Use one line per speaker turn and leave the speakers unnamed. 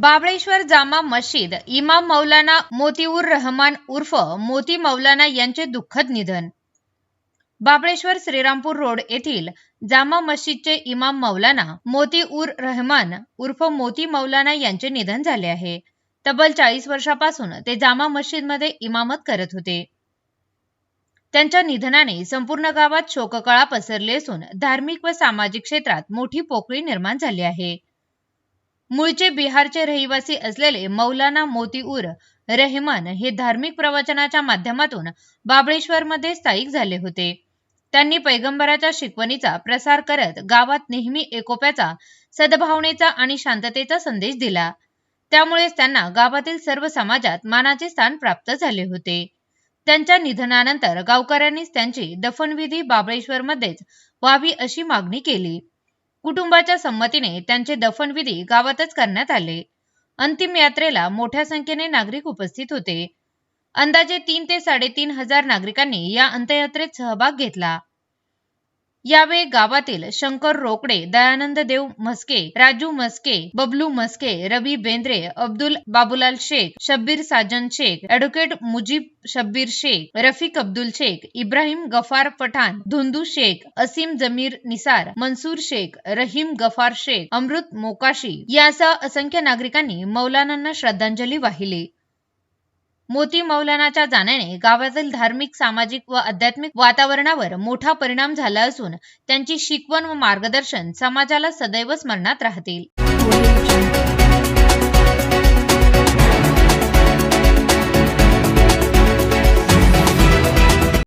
बाबळेश्वर जामा मशीद इमाम मौलाना मोतीउर रहमान उर्फ मोती मौलाना यांचे दुःखद निधन. बाबळेश्वर श्रीरामपूर रोड येथील जामा मशीदचे इमाम मौलाना मोती उर रहमान उर्फ मोती मौलाना यांचे निधन झाले आहे. तब्बल चाळीस वर्षापासून ते जामा मशीदमध्ये इमामत करत होते. त्यांच्या निधनाने संपूर्ण गावात शोककळा पसरली असून धार्मिक व सामाजिक क्षेत्रात मोठी पोकळी निर्माण झाली आहे. मूळचे बिहारचे रहिवासी असलेले मौलाना मोतीउर रेहमान हे धार्मिक प्रवचनाच्या माध्यमातून बाबळेश्वरमध्ये स्थायिक झाले होते. त्यांनी पैगंबराच्या शिकवणीचा प्रसार करत गावात नेहमी एकोप्याचा सद्भावनेचा आणि शांततेचा संदेश दिला. त्यामुळेच त्यांना गावातील सर्व समाजात मानाचे स्थान प्राप्त झाले होते. त्यांच्या निधनानंतर गावकऱ्यांनीच त्यांची दफनविधी बाबळेश्वरमध्येच व्हावी अशी मागणी केली. कुटुंबाच्या संमतीने त्यांचे दफनविधी गावातच करण्यात आले. अंतिम यात्रेला मोठ्या संख्येने नागरिक उपस्थित होते. अंदाजे तीन ते साडेतीन हजार नागरिकांनी या अंत्ययात्रेत सहभाग घेतला. यावेळी गावातील शंकर रोकडे दयानंद देव म्हस्के राजू म्हस्के बबलू म्हस्के रवी बेंद्रे अब्दुल बाबुलाल शेख शब्बीर साजन शेख ऍडव्होकेट मुजीब शब्बीर शेख रफिक अब्दुल शेख इब्राहिम गफार पठाण धुंदू शेख असीम जमीर निसार मंसूर शेख रहीम गफार शेख अमृत मोकाशी यासह असंख्य नागरिकांनी मौलानांना श्रद्धांजली वाहिली. मोती मौलानाच्या जाण्याने गावातील धार्मिक सामाजिक व आध्यात्मिक वातावरणावर मोठा परिणाम झाला असून त्यांची शिकवण व मार्गदर्शन समाजाला सदैव स्मरणात राहतील.